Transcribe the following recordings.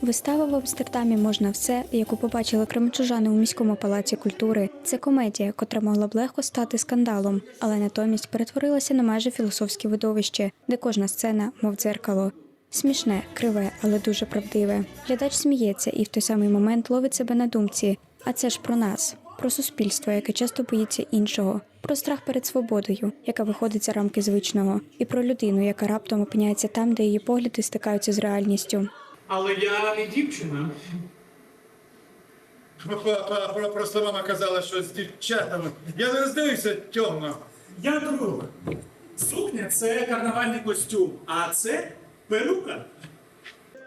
Вистава в Амстердамі можна все, яку побачили кременчужани у міському палаці культури. Це комедія, котра могла б легко стати скандалом, але натомість перетворилася на майже філософське видовище, де кожна сцена, мов дзеркало. Смішне, криве, але дуже правдиве. Глядач сміється і в той самий момент ловить себе на думці. А це ж про нас, про суспільство, яке часто боїться іншого, про страх перед свободою, яка виходить за рамки звичного, і про людину, яка раптом опиняється там, де її погляди стикаються з реальністю. Але я не дівчина. Просто мама казала, що з дівчатами. Я не роздаюся темно. Я друг. Сукня це карнавальний костюм, а це перука.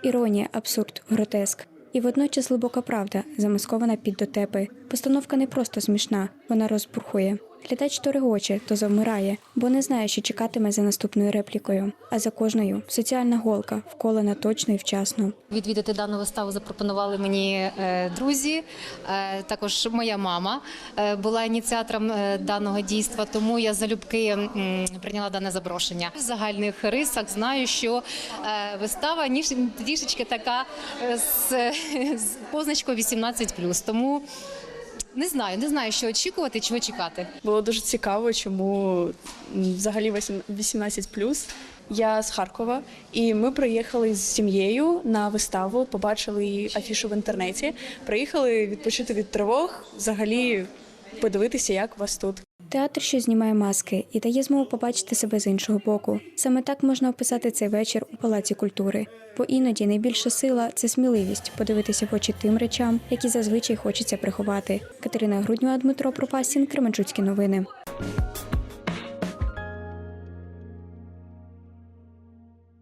Іронія, абсурд, гротеск. І водночас глибока правда, замаскована під дотепи. Постановка не просто смішна, вона розбурхує. Глядач то регоче, то завмирає, бо не знає, що чекатиме за наступною реплікою. А за кожною соціальна голка, вколена точно і вчасно. Відвідати дану виставу запропонували мені е, друзі. Е, Також моя мама е, була ініціатором даного дійства, тому я залюбки прийняла дане запрошення. В загальних рисах знаю, що вистава ніж трішечки така з позначкою 18+. Тому не знаю, не знаю, що очікувати, чого чекати. Було дуже цікаво, чому взагалі 18+. Я з Харкова, і ми приїхали з сім'єю на виставу, побачили її афішу в інтернеті. Приїхали відпочити від тривог, взагалі подивитися, як вас тут. Театр, що знімає маски і дає змогу побачити себе з іншого боку. Саме так можна описати цей вечір у палаці культури. Бо іноді найбільша сила це сміливість подивитися в очі тим речам, які зазвичай хочеться приховати. Катерина Груднєва, Дмитро Пропасін, Кременчуцькі новини.